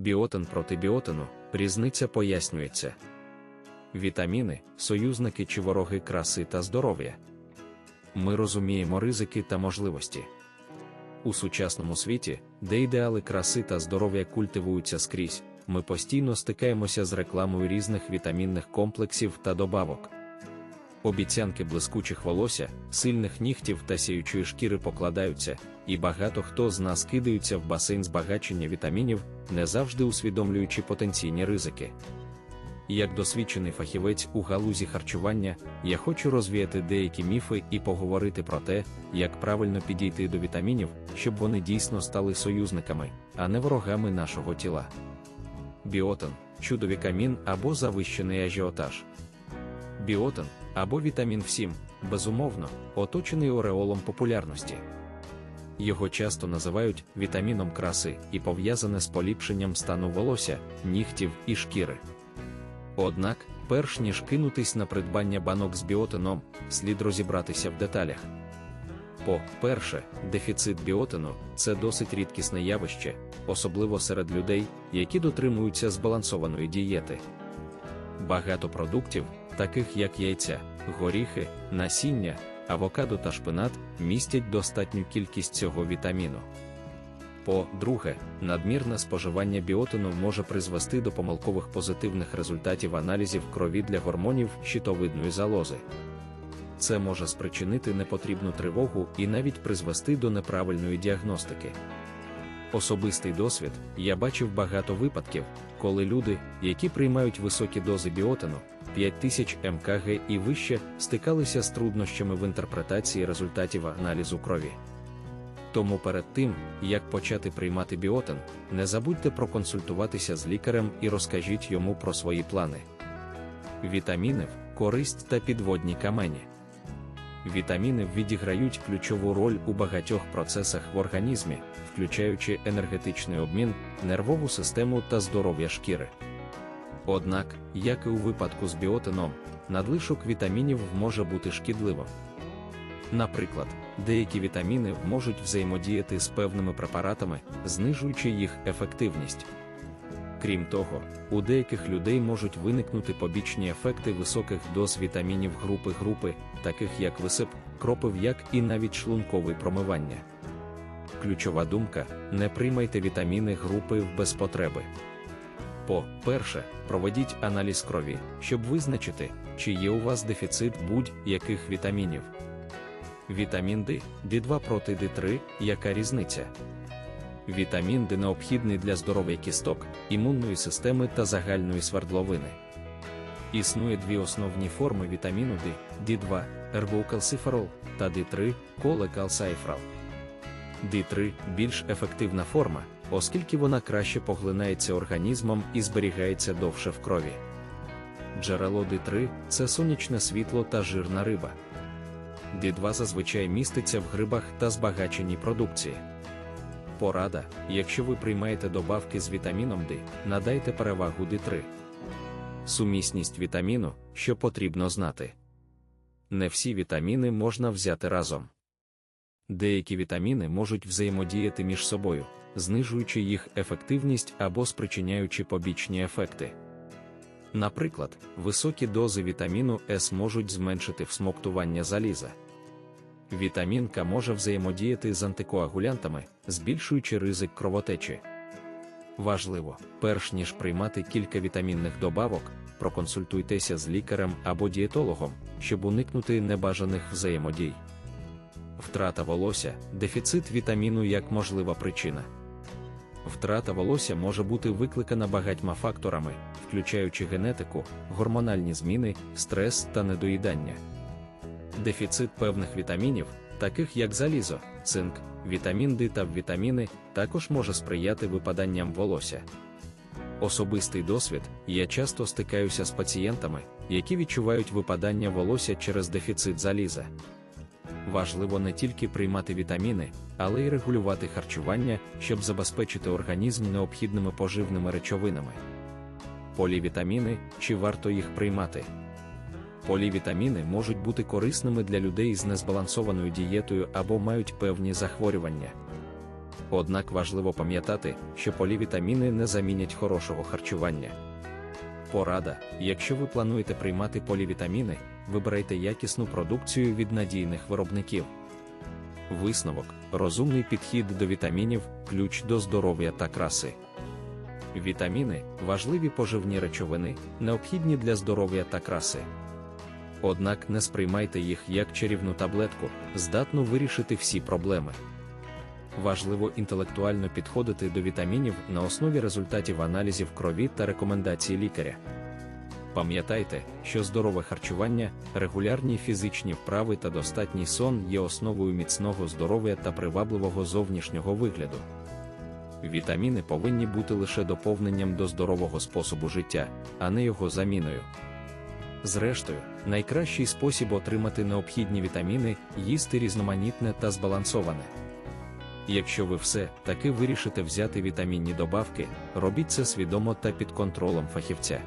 Біотин проти біотину, різниця пояснюється. Вітаміни, союзники чи вороги краси та здоров'я. Ми розуміємо ризики та можливості. У сучасному світі, де ідеали краси та здоров'я культивуються скрізь, ми постійно стикаємося з рекламою різних вітамінних комплексів та добавок. Обіцянки блискучих волосся, сильних нігтів та сіючої шкіри покладаються, і багато хто з нас кидаються в басейн збагачення вітамінів, не завжди усвідомлюючи потенційні ризики. Як досвідчений фахівець у галузі харчування, я хочу розвіяти деякі міфи і поговорити про те, як правильно підійти до вітамінів, щоб вони дійсно стали союзниками, а не ворогами нашого тіла. Біотин чудові камін або завищений ажіотаж. Біотин або вітамін В7, безумовно, оточений ореолом популярності. Його часто називають вітаміном краси і пов'язане з поліпшенням стану волосся, нігтів і шкіри. Однак, перш ніж кинутись на придбання банок з біотином, слід розібратися в деталях. По-перше, дефіцит біотину це досить рідкісне явище, особливо серед людей, які дотримуються збалансованої дієти. Багато продуктів, таких як яйця, горіхи, насіння, авокадо та шпинат, містять достатню кількість цього вітаміну. По-друге, надмірне споживання біотину може призвести до помилкових позитивних результатів аналізів крові для гормонів щитовидної залози. Це може спричинити непотрібну тривогу і навіть призвести до неправильної діагностики. Особистий досвід я бачив багато випадків, коли люди, які приймають високі дози біотину, 5000 мкг і вище, стикалися з труднощами в інтерпретації результатів аналізу крові. Тому перед тим, як почати приймати біотин, не забудьте проконсультуватися з лікарем і розкажіть йому про свої плани. Вітаміни, користь та підводні камені. Вітаміни відіграють ключову роль у багатьох процесах в організмі, включаючи енергетичний обмін, нервову систему та здоров'я шкіри. Однак, як і у випадку з біотином, надлишок вітамінів може бути шкідливим. Наприклад, деякі вітаміни можуть взаємодіяти з певними препаратами, знижуючи їх ефективність. Крім того, у деяких людей можуть виникнути побічні ефекти високих доз вітамінів групи групи, таких як висип, кропив'як і навіть шлункове промивання. Ключова думка: не приймайте вітаміни групи без потреби. По-перше, проведіть аналіз крові, щоб визначити, чи є у вас дефіцит будь-яких вітамінів. Вітамін D, D2 проти D3, яка різниця? Вітамін D необхідний для здоров'я кісток, імунної системи та загальної свердловини. Існує дві основні форми вітаміну D, D2, ербоукалсиферол та D3, колекалсайфрал. D3 більш ефективна форма, оскільки вона краще поглинається організмом і зберігається довше в крові. Джерело D3 це сонячне світло та жирна риба. D2 зазвичай міститься в грибах та збагаченій продукції. Порада, якщо ви приймаєте добавки з вітаміном D, надайте перевагу D3. Сумісність вітаміну, що потрібно знати. Не всі вітаміни можна взяти разом. Деякі вітаміни можуть взаємодіяти між собою, знижуючи їх ефективність або спричиняючи побічні ефекти. Наприклад, високі дози вітаміну С можуть зменшити всмоктування заліза. Вітамін К може взаємодіяти з антикоагулянтами, збільшуючи ризик кровотечі. Важливо, перш ніж приймати кілька вітамінних добавок, проконсультуйтеся з лікарем або дієтологом, щоб уникнути небажаних взаємодій. Втрата волосся, дефіцит вітаміну як можлива причина. Втрата волосся може бути викликана багатьма факторами, включаючи генетику, гормональні зміни, стрес та недоїдання. Дефіцит певних вітамінів, таких як залізо, цинк, вітамін D та вітаміни, також може сприяти випаданням волосся. Особистий досвід я часто стикаюся з пацієнтами, які відчувають випадання волосся через дефіцит заліза. Важливо не тільки приймати вітаміни, але й регулювати харчування, щоб забезпечити організм необхідними поживними речовинами. Полівітаміни чи варто їх приймати? Полівітаміни можуть бути корисними для людей з незбалансованою дієтою або мають певні захворювання. Однак важливо пам'ятати, що полівітаміни не замінять хорошого харчування. Порада: якщо ви плануєте приймати полівітаміни, вибирайте якісну продукцію від надійних виробників. Висновок: розумний підхід до вітамінів ключ до здоров'я та краси. Вітаміни важливі поживні речовини, необхідні для здоров'я та краси. Однак не сприймайте їх як чарівну таблетку, здатну вирішити всі проблеми. Важливо інтелектуально підходити до вітамінів на основі результатів аналізів крові та рекомендацій лікаря. Пам'ятайте, що здорове харчування, регулярні фізичні вправи та достатній сон є основою міцного здоров'я та привабливого зовнішнього вигляду. Вітаміни повинні бути лише доповненням до здорового способу життя, а не його заміною. Зрештою, найкращий спосіб отримати необхідні вітаміни їсти різноманітне та збалансоване. Якщо ви все таки вирішите взяти вітамінні добавки, робіть це свідомо та під контролем фахівця.